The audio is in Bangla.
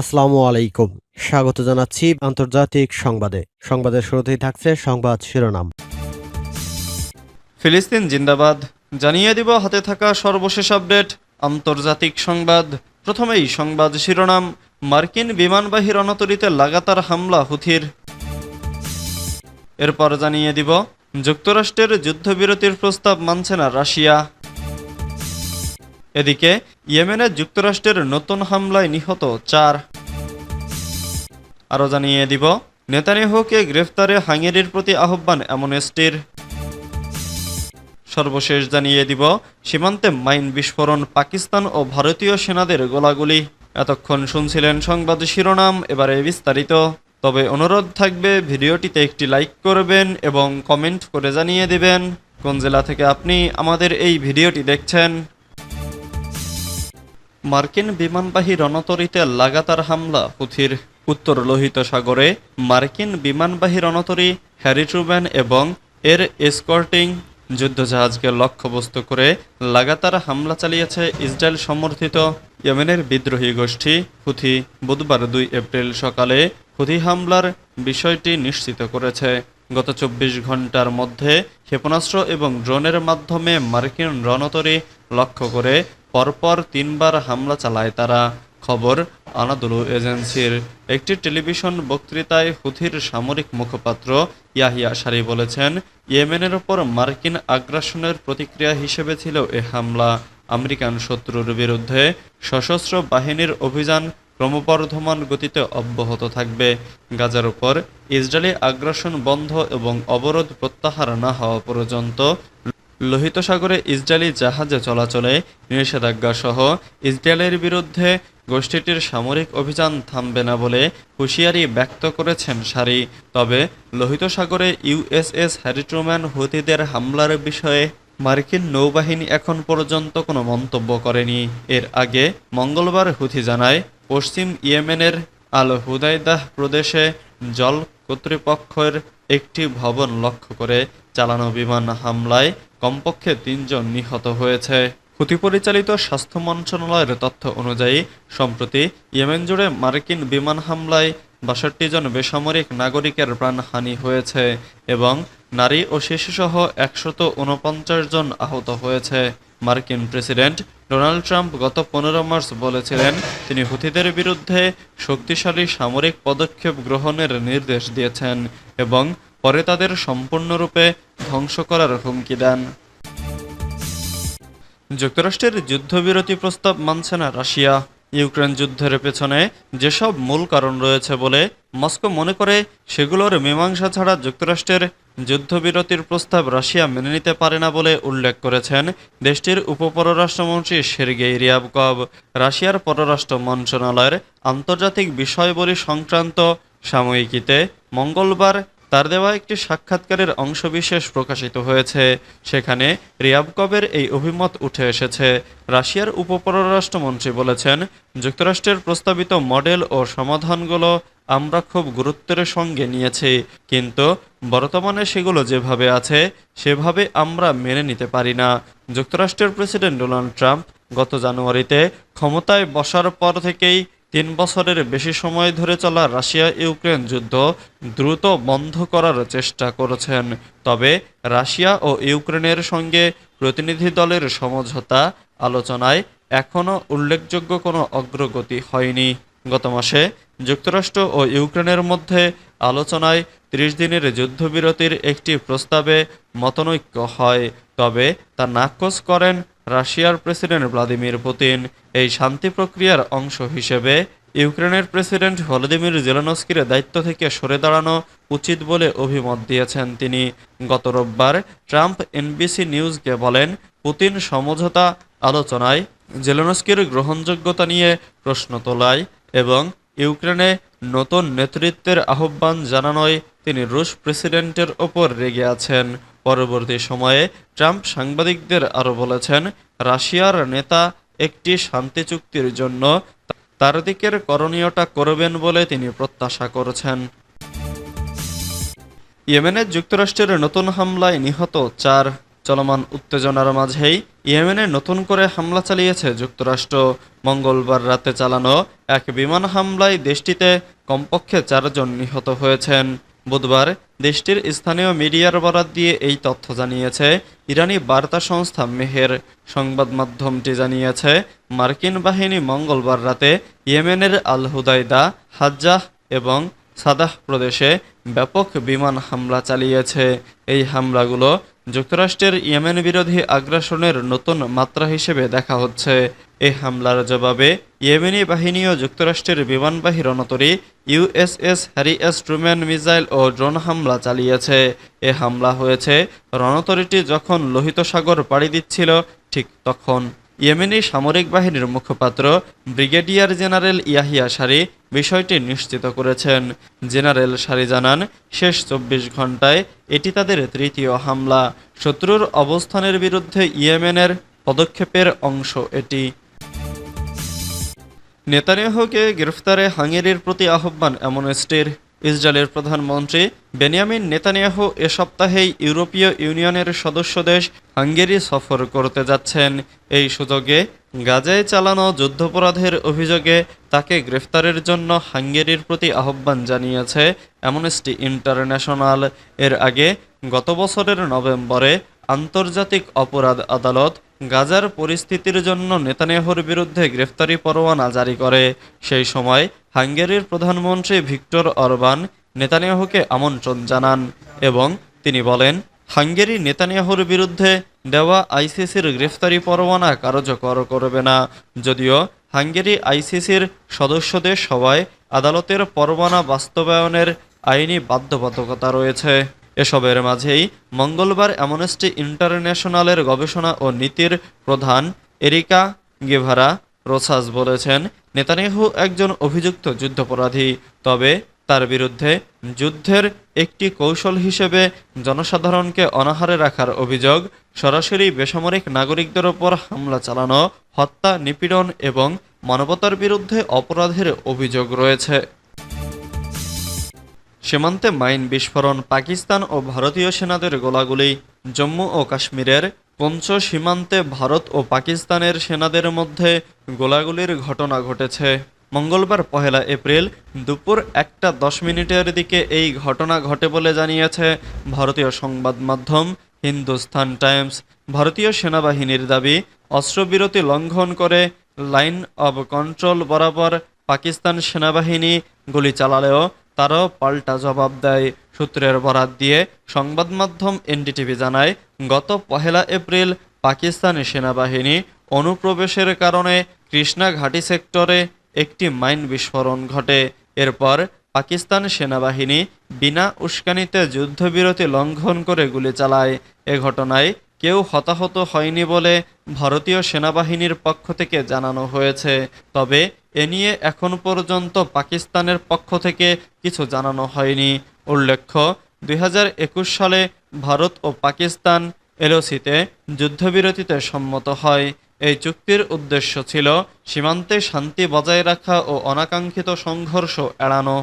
আসসালামু আলাইকুম। স্বাগত জানাচ্ছি আন্তর্জাতিক সংবাদে। সংবাদের শুরুতেই থাকছে সংবাদ শিরোনাম। ফিলিস্তিন জিন্দাবাদ। জানিয়ে দিব হাতে থাকা সর্বশেষ আপডেট, আন্তর্জাতিক সংবাদ। প্রথমেই সংবাদ শিরোনাম, মার্কিন বিমানবাহী রণতরীতে লাগাতার হামলা হুথির। এরপর জানিয়ে দিব, যুক্তরাষ্ট্রের যুদ্ধবিরতির প্রস্তাব মানছে না রাশিয়া। এদিকে ইয়েমেনে যুক্তরাষ্ট্রের নতুন হামলায় নিহত চার। আরও জানিয়ে দিব, নেতানিয়াহুকে গ্রেফতারে হাঙ্গেরির প্রতি আহ্বান অ্যামনেস্টির সর্বশেষ জানিয়ে দিব, সীমান্তে মাইন বিস্ফোরণ পাকিস্তান ও ভারতীয় সেনাদের গোলাগুলি। এতক্ষণ শুনছিলেন সংবাদ শিরোনাম, এবারে বিস্তারিত। তবে অনুরোধ থাকবে, ভিডিওটিতে একটি লাইক করবেন এবং কমেন্ট করে জানিয়ে দেবেন। কোন জেলা থেকে আপনি আমাদের এই ভিডিওটি দেখছেন? মার্কিন বিমানবাহী রণতরীতে লাগাতার হামলা হুথির উত্তর লোহিত সাগরে মার্কিন বিমানবাহী রণতরী, হ্যারি ট্রুম্যান এবং এর এসকর্টিং যুদ্ধজাহাজকে লক্ষ্যবস্তু করে লাগাতার হামলা চালিয়েছে ইসরায়েল সমর্থিত ইয়েমেনের বিদ্রোহী গোষ্ঠী, হুথি বুধবার দুই এপ্রিল সকালে হুথি হামলার বিষয়টি নিশ্চিত করেছে। গত চব্বিশ ঘণ্টার মধ্যে ক্ষেপণাস্ত্র এবং ড্রোনের মাধ্যমে মার্কিন রণতরী লক্ষ্য করে পরপর তিনবার হামলা চালায় তারা। খবর, আনাদুলু এজেন্সির একটি টেলিভিশন বক্তৃতায় হুথির সামরিক মুখপাত্র ইয়াহিয়া সারি বলেছেন, ইয়েমেনের ওপর মার্কিন আগ্রাসনের প্রতিক্রিয়া হিসেবে ছিল এ হামলা। আমেরিকান শত্রুর বিরুদ্ধে সশস্ত্র বাহিনীর অভিযান ক্রমবর্ধমান গতিতে অব্যাহত থাকবে। গাজার উপর ইসরায়েলি আগ্রাসন বন্ধ এবং অবরোধ প্রত্যাহার না হওয়া পর্যন্ত লোহিত সাগরে ইসরায়েলি জাহাজে চলাচলে নিষেধাজ্ঞা সহ ইসরায়েলের বিরুদ্ধে গোষ্ঠীটির সামরিক অভিযান থামবে না বলে হুঁশিয়ারি ব্যক্ত করেছেন সারি। তবে লোহিত সাগরে ইউএসএস হ্যারিট্রোম্যান হুতিদের হামলার বিষয়ে মার্কিন নৌবাহিনী এখন পর্যন্ত কোনো মন্তব্য করেনি। এর আগে মঙ্গলবার হুথি জানায়, পশ্চিম ইয়েমেনের আল হুদাইদাহ প্রদেশে জল কর্তৃপক্ষের একটি ভবন লক্ষ্য করে চালানো বিমান হামলায় কমপক্ষে তিনজন নিহত হয়েছে। হুতি পরিচালিত স্বাস্থ্য মন্ত্রণালয়ের তথ্য অনুযায়ী, সম্প্রতি ইয়েমেন জুড়ে মার্কিন বিমান হামলায় বাষট্টি জন বেসামরিক নাগরিকের প্রাণহানি হয়েছে এবং নারী ও শিশুসহ একশত উনপঞ্চাশ জন আহত হয়েছে। মার্কিন প্রেসিডেন্ট ডোনাল্ড ট্রাম্প গত পনেরো মার্চ বলেছিলেন, তিনি হুথিদের বিরুদ্ধে শক্তিশালী সামরিক পদক্ষেপ গ্রহণের নির্দেশ দিয়েছেন এবং পরে তাদের সম্পূর্ণরূপে ধ্বংস করার হুমকি দেন। যুক্তরাষ্ট্রের যুদ্ধবিরতি প্রস্তাব মানছে না রাশিয়া। ইউক্রেন যুদ্ধের পেছনে যেসব মূল কারণ রয়েছে বলে মস্কো মনে করে, সেগুলোর মীমাংসা ছাড়া যুক্তরাষ্ট্রের যুদ্ধবিরতির প্রস্তাব রাশিয়া মেনে নিতে পারে না বলে উল্লেখ করেছেন দেশটির উপপররাষ্ট্রমন্ত্রী সের্গেই রিয়াবকভ। রাশিয়ার পররাষ্ট্র মন্ত্রণালয়ের আন্তর্জাতিক বিষয়বলী সংক্রান্ত সাময়িকীতে মঙ্গলবার তার দেওয়া একটি সাক্ষাৎকারের অংশবিশেষ প্রকাশিত হয়েছে। সেখানে রিয়াবকবের এই অভিমত উঠে এসেছে। রাশিয়ার উপপররাষ্ট্রমন্ত্রী বলেছেন, যুক্তরাষ্ট্রের প্রস্তাবিত মডেল ও সমাধানগুলো আমরা খুব গুরুত্বের সঙ্গে নিয়েছি, কিন্তু বর্তমানে সেগুলো যেভাবে আছে, সেভাবে আমরা মেনে নিতে পারি না। যুক্তরাষ্ট্রের প্রেসিডেন্ট ডোনাল্ড ট্রাম্প গত জানুয়ারিতে ক্ষমতায় বসার পর থেকেই তিন বছরের বেশি সময় ধরে চলা রাশিয়া ইউক্রেন যুদ্ধ দ্রুত বন্ধ করার চেষ্টা করেছেন। তবে রাশিয়া ও ইউক্রেনের সঙ্গে প্রতিনিধি দলের সমঝোতা আলোচনায় এখনও উল্লেখযোগ্য কোনো অগ্রগতি হয়নি। গত মাসে যুক্তরাষ্ট্র ও ইউক্রেনের মধ্যে আলোচনায় ত্রিশ দিনের যুদ্ধবিরতির একটি প্রস্তাবে মতনৈক্য হয়, তবে তা নাকচ করেন রাশিয়ার প্রেসিডেন্ট ভ্লাদিমির পুতিন এই শান্তি প্রক্রিয়ার অংশ হিসেবে ইউক্রেনের প্রেসিডেন্ট ভলোদিমির জেলানস্কির দায়িত্ব থেকে সরে দাঁড়ানো উচিত বলে অভিমত দিয়েছেন তিনি। গত রোববার ট্রাম্প এনবিসি নিউজকে বলেন, পুতিন সমঝোতা আলোচনায় জেলেনস্কির গ্রহণযোগ্যতা নিয়ে প্রশ্ন তোলায় এবং ইউক্রেনে নতুন নেতৃত্বের আহ্বান জানানোয় তিনি রুশ প্রেসিডেন্টের ওপর রেগে আছেন। পরবর্তী সময়ে ট্রাম্প সাংবাদিকদের আরও বলেছেন, রাশিয়ার নেতা একটি শান্তি চুক্তির জন্য তার দিকের করণীয়টা করবেন বলে তিনি প্রত্যাশা করেছেন। ইয়েমেনে যুক্তরাষ্ট্রের নতুন হামলায় নিহত চার চলমান উত্তেজনার মাঝেই ইয়েমেনে নতুন করে হামলা চালিয়েছে যুক্তরাষ্ট্র। মঙ্গলবার রাতে চালানো এক বিমান হামলায় দেশটিতে কমপক্ষে চারজন নিহত হয়েছেন। বুধবার দেশটির স্থানীয় মিডিয়ার বরাত দিয়ে এই তথ্য জানিয়েছে। ইরানি বার্তা সংস্থা মেহের সংবাদ মাধ্যমটি জানিয়েছে, মার্কিন বাহিনী মঙ্গলবার রাতে ইয়েমেনের আল হুদাইদা হাজ্জাহ এবং সাদাহ প্রদেশে ব্যাপক বিমান হামলা চালিয়েছে। এই হামলাগুলো যুক্তরাষ্ট্রের ইয়েমেন বিরোধী আগ্রাসনের নতুন মাত্রা হিসেবে দেখা হচ্ছে। এ হামলার জবাবে ইয়েমেনি বাহিনীও যুক্তরাষ্ট্রের বিমানবাহী রণতরী, USS Harry S Truman missile ও ড্রোন হামলা চালিয়েছে। এ হামলা হয়েছে রণতরীটি যখন লোহিত সাগর পাড়ি দিচ্ছিল, ঠিক তখন। ইয়েমেনি সামরিক বাহিনীর মুখপাত্র ব্রিগেডিয়ার জেনারেল ইয়াহিয়া সারি বিষয়টি নিশ্চিত করেছেন। জেনারেল সারি জানান, শেষ চব্বিশ ঘন্টায় এটি তাদের তৃতীয় হামলা। শত্রুর অবস্থানের বিরুদ্ধে ইয়েমেনের পদক্ষেপের অংশ এটি। নেতানিয়াহুকে গ্রেফতারে হাঙ্গেরির প্রতি আহ্বান অ্যামনেস্টির ইসরায়েলের প্রধানমন্ত্রী বেনিয়ামিন নেতানিয়াহু এ সপ্তাহেই ইউরোপীয় ইউনিয়নের সদস্য দেশ হাঙ্গেরি সফর করতে যাচ্ছেন। এই সুযোগে গাজায় চালানো যুদ্ধাপরাধের অভিযোগে তাকে গ্রেফতারের জন্য হাঙ্গেরির প্রতি আহ্বান জানিয়েছে অ্যামনেস্টি ইন্টারন্যাশনাল। এর আগে গত বছরের নভেম্বরে আন্তর্জাতিক অপরাধ আদালত গাজার পরিস্থিতির জন্য নেতানিয়াহুর বিরুদ্ধে গ্রেফতারি পরোয়ানা জারি করে। সেই সময় হাঙ্গেরির প্রধানমন্ত্রী ভিক্টর অরবান নেতানিয়াহুকে আমন্ত্রণ জানান এবং তিনি বলেন, হাঙ্গেরি নেতানিয়াহুর বিরুদ্ধে দেওয়া আইসিসির গ্রেফতারি পরোয়ানা কার্যকর করবে না। যদিও হাঙ্গেরি আইসিসির সদস্যদের সবাই আদালতের পরোয়ানা বাস্তবায়নের আইনি বাধ্যবাধকতা রয়েছে। এসবের মাঝেই মঙ্গলবার অ্যামনেস্টি ইন্টারন্যাশনালের গবেষণা ও নীতির প্রধান এরিকা গেভারা রোসাস বলেছেন, নেতানিয়াহু একজন অভিযুক্ত যুদ্ধাপরাধী, তবে তার বিরুদ্ধে যুদ্ধের একটি কৌশল হিসেবে জনসাধারণকে অনাহারে রাখার অভিযোগ, সরাসরি বেসামরিক নাগরিকদের ওপর হামলা চালানো, হত্যা, নিপীড়ন এবং মানবতার বিরুদ্ধে অপরাধের অভিযোগ রয়েছে। সীমান্তে মাইন বিস্ফোরণ পাকিস্তান ও ভারতীয় সেনাদের গোলাগুলি জম্মু ও কাশ্মীরের পঞ্চ সীমান্তে ভারত ও পাকিস্তানের সেনাদের মধ্যে গোলাগুলির ঘটনা ঘটেছে। মঙ্গলবার পহেলা এপ্রিল দুপুর একটা দশ মিনিটের দিকে এই ঘটনা ঘটে বলে জানিয়েছে ভারতীয় সংবাদ মাধ্যম হিন্দুস্তান টাইমস। ভারতীয় সেনাবাহিনীর দাবি, অস্ত্রবিরতি লঙ্ঘন করে লাইন অব কন্ট্রোল বরাবর পাকিস্তান সেনাবাহিনী গুলি চালালেও তারাও পাল্টা জবাব দেয় সূত্রের বরাত দিয়ে। সংবাদ মাধ্যম এনডিটিভি জানায়, গত পহেলা এপ্রিল পাকিস্তানি সেনাবাহিনী অনুপ্রবেশের কারণে কৃষ্ণা ঘাটি সেক্টরে একটি মাইন বিস্ফোরণ ঘটে। এরপর পাকিস্তান সেনাবাহিনী বিনা উস্কানিতে যুদ্ধবিরতি লঙ্ঘন করে গুলি চালায়। এ ঘটনায় কেউ হতাহত হয়নি বলে ভারতীয় সেনাবাহিনীর পক্ষ থেকে জানানো হয়েছে। তবে এ নিয়ে এখন পর্যন্ত পাকিস্তানের পক্ষ থেকে কিছু জানানো হয়নি। উল্লেখ্য, দুই হাজার একুশ সালে ভারত ও পাকিস্তান এলওসিতে যুদ্ধবিরতিতে সম্মত হয়। এই চুক্তির উদ্দেশ্য ছিল সীমান্তে শান্তি বজায় রাখা ও অনাকাঙ্ক্ষিত সংঘর্ষ এড়ানো।